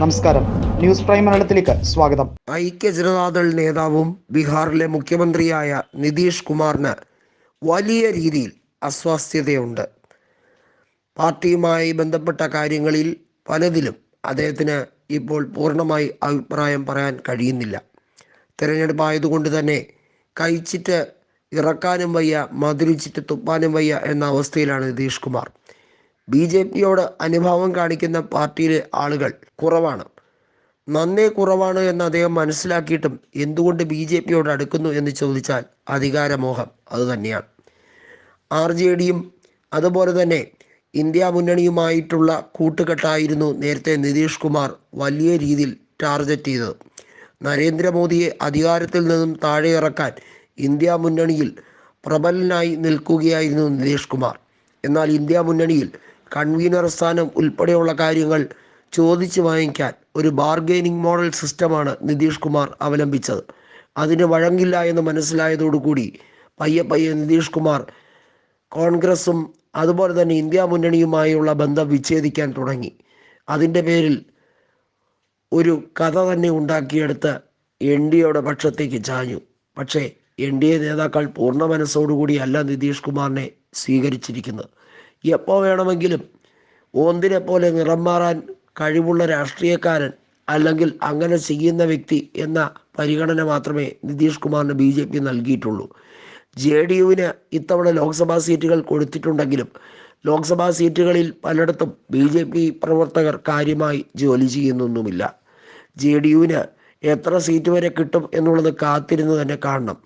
നമസ്കാരം. News prime മലയാളത്തിലേക്ക് സ്വാഗതം. ഐക്യ ജനതാദൾ നേതാവും ബീഹാറിലെ മുഖ്യമന്ത്രിയായ നിതീഷ് കുമാറിന് വലിയ രീതിയിൽ അസ്വാസ്ഥ്യതയുണ്ട്. പാർട്ടിയുമായി ബന്ധപ്പെട്ട കാര്യങ്ങളിൽ പലതിലും അദ്ദേഹത്തിന് ഇപ്പോൾ പൂർണമായി അഭിപ്രായം പറയാൻ കഴിയുന്നില്ല. തിരഞ്ഞെടുപ്പായതുകൊണ്ട് തന്നെ കഴിച്ചിട്ട് ഇറക്കാനും വയ്യ മധുരിച്ചിട്ട് തുപ്പാനും വയ്യ എന്ന അവസ്ഥയിലാണ് നിതീഷ് കുമാർ. ബി ജെ പിയോട് അനുഭാവം കാണിക്കുന്ന പാർട്ടിയിലെ ആളുകൾ കുറവാണ്. നന്നേ കുറവാണ് എന്ന് അദ്ദേഹം മനസ്സിലാക്കിയിട്ടും എന്തുകൊണ്ട് ബി ജെ പിയോട് അടുക്കുന്നു എന്ന് ചോദിച്ചാൽ അധികാരമോഹം അതുതന്നെയാണ് ആർ ജെ ഡിയും അതുപോലെ തന്നെ ഇന്ത്യ മുന്നണിയുമായിട്ടുള്ള കൂട്ടുകെട്ടായിരുന്നു നേരത്തെ നിതീഷ് കുമാർ വലിയ രീതിയിൽ ടാർഗറ്റ് ചെയ്തത്. നരേന്ദ്രമോദിയെ അധികാരത്തിൽ നിന്നും താഴെ ഇറക്കാൻ ഇന്ത്യ മുന്നണിയിൽ പ്രബലനായി നിൽക്കുകയായിരുന്നു നിതീഷ് കുമാർ. എന്നാൽ ഇന്ത്യ മുന്നണിയിൽ കൺവീനർ സ്ഥാനം ഉൾപ്പെടെയുള്ള കാര്യങ്ങൾ ചോദിച്ചു വാങ്ങിക്കാൻ ഒരു ബാർഗെയിനിങ് മോഡൽ സിസ്റ്റമാണ് നിതീഷ് കുമാർ അവലംബിച്ചത്. അതിന് വഴങ്ങില്ല എന്ന് മനസ്സിലായതോടുകൂടി പയ്യെ പയ്യെ നിതീഷ് കുമാർ കോൺഗ്രസും അതുപോലെ തന്നെ ഇന്ത്യ മുന്നണിയുമായുള്ള ബന്ധം വിച്ഛേദിക്കാൻ തുടങ്ങി. അതിന്റെ പേരിൽ ഒരു കഥ തന്നെ ഉണ്ടാക്കിയെടുത്ത് എൻ ഡി എയുടെ പക്ഷത്തേക്ക് ചാഞ്ഞു. പക്ഷേ എൻ ഡി എ നേതാക്കൾ പൂർണ മനസ്സോടുകൂടിയല്ല നിതീഷ് കുമാറിനെ സ്വീകരിച്ചിരിക്കുന്നത്. എപ്പോൾ വേണമെങ്കിലും ഓന്തിനെ പോലെ നിറം മാറാൻ കഴിവുള്ള രാഷ്ട്രീയക്കാരൻ അല്ലെങ്കിൽ അങ്ങനെ ചെയ്യുന്ന വ്യക്തി എന്ന പരിഗണന മാത്രമേ നിതീഷ് കുമാറിന് ബി ജെ പി നൽകിയിട്ടുള്ളൂ. ജെ ഡി യുവിന് ഇത്തവണ ലോക്സഭാ സീറ്റുകൾ കൊടുത്തിട്ടുണ്ടെങ്കിലും ലോക്സഭാ സീറ്റുകളിൽ പലയിടത്തും ബി ജെ പി പ്രവർത്തകർ കാര്യമായി ജോലി ചെയ്യുന്നൊന്നുമില്ല. ജെ ഡി യുവിന് എത്ര സീറ്റ് വരെ കിട്ടും എന്നുള്ളത് കാത്തിരുന്ന് തന്നെ കാണണം.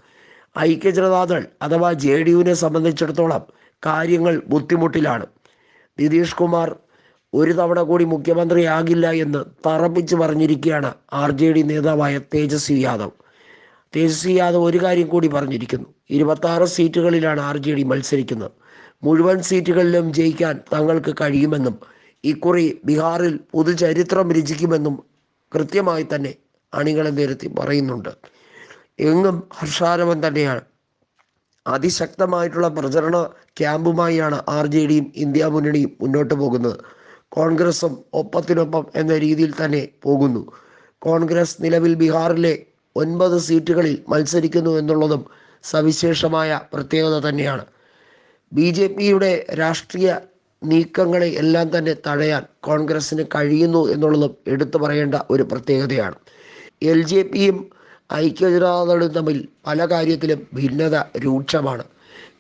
ഐക്യ ജനതാദൾ അഥവാ ജെ ഡി യുവിനെ സംബന്ധിച്ചിടത്തോളം കാര്യങ്ങൾ ബുദ്ധിമുട്ടിലാണ്. നിതീഷ് കുമാർ ഒരു തവണ കൂടി മുഖ്യമന്ത്രിയാകില്ല എന്ന് തറപ്പിച്ച് പറഞ്ഞിരിക്കുകയാണ് ആർ ജെ ഡി നേതാവായ തേജസ്വി യാദവ്. തേജസ്വി യാദവ് ഒരു കാര്യം കൂടി പറഞ്ഞിരിക്കുന്നു. ഇരുപത്താറ് സീറ്റുകളിലാണ് ആർ ജെ ഡി മത്സരിക്കുന്നത്. മുഴുവൻ സീറ്റുകളിലും ജയിക്കാൻ തങ്ങൾക്ക് കഴിയുമെന്നും ഇക്കുറി ബീഹാറിൽ പുതുചരിത്രം രചിക്കുമെന്നും കൃത്യമായി തന്നെ അണികളെ നിരത്തി പറയുന്നുണ്ട്. എങ്ങും ഹർഷാരവം തന്നെയാണ്. അതിശക്തമായിട്ടുള്ള പ്രചരണ ക്യാമ്പുമായാണ് ആർ ജെ ഡിയും ഇന്ത്യ മുന്നണിയും മുന്നോട്ട് പോകുന്നത്. കോൺഗ്രസും ഒപ്പത്തിനൊപ്പം എന്ന രീതിയിൽ തന്നെ പോകുന്നു. കോൺഗ്രസ് നിലവിൽ ബീഹാറിലെ ഒൻപത് സീറ്റുകളിൽ മത്സരിക്കുന്നു എന്നുള്ളതും സവിശേഷമായ പ്രത്യേകത തന്നെയാണ്. ബി ജെ പിയുടെ രാഷ്ട്രീയ നീക്കങ്ങളെ എല്ലാം തന്നെ തടയാൻ കോൺഗ്രസിന് കഴിയുന്നു എന്നുള്ളതും എടുത്തു പറയേണ്ട ഒരു പ്രത്യേകതയാണ്. എൽ ജെ പിയും ഐക്യജനതാദളും തമ്മിൽ പല കാര്യത്തിലും ഭിന്നത രൂക്ഷമാണ്.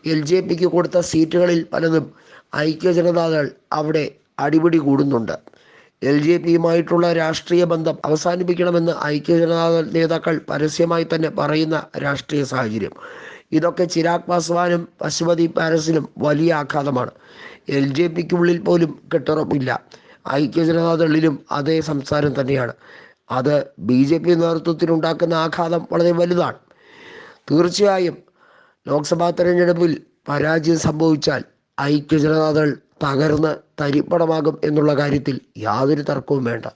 എൽ ജെ പിക്ക് കൊടുത്ത സീറ്റുകളിൽ പലതും ഐക്യജനതാദൾ അവിടെ അടിപിടി കൂടുന്നുണ്ട്. എൽ ജെ പിയുമായിട്ടുള്ള രാഷ്ട്രീയ ബന്ധം അവസാനിപ്പിക്കണമെന്ന് ഐക്യജനതാദൾ നേതാക്കൾ പരസ്യമായി തന്നെ പറയുന്ന രാഷ്ട്രീയ സാഹചര്യം. ഇതൊക്കെ ചിരാഗ് പാസ്വാനും പശുപതി പാരസിനും വലിയ ആഘാതമാണ്. എൽ ജെ പിക്കുള്ളിൽ പോലും കെട്ടുറപ്പില്ല. ഐക്യജനതാദളിലും അതേ സംസാരം തന്നെയാണ്. അത് ബി ജെ പി നേതൃത്വത്തിനുണ്ടാക്കുന്ന ആഘാതം വളരെ വലുതാണ്. തീർച്ചയായും ലോക്സഭാ തെരഞ്ഞെടുപ്പിൽ പരാജയം സംഭവിച്ചാൽ ഐക്യ ജനതാദൾ തകർന്ന് തരിപ്പണമാകും എന്നുള്ള കാര്യത്തിൽ യാതൊരു തർക്കവും വേണ്ട.